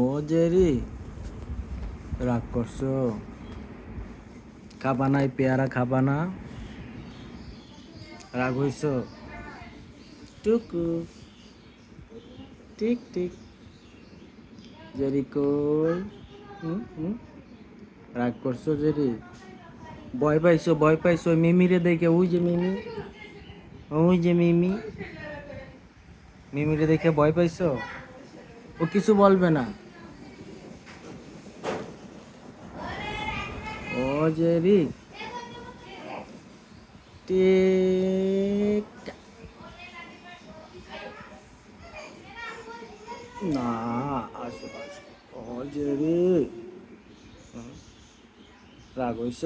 ও Jerry, রাগ করছ? খাবা নাই, পেয়ারা খাবা না? রাগ হইছ? টুকু। ঠিক ঠিক জেরি কই? রাগ করছ জেরি? ভয় পাইছো ভয় পাইছো মিমিরে দেখে, ওই যে মিমি। ওই যে মিমি। মিমিরে দেখে ভয় পাইছো? ও কিছু বলবে না। ও জেরি টিক। না আসো আসো। ও জেরি হুম, রাগ হইছ?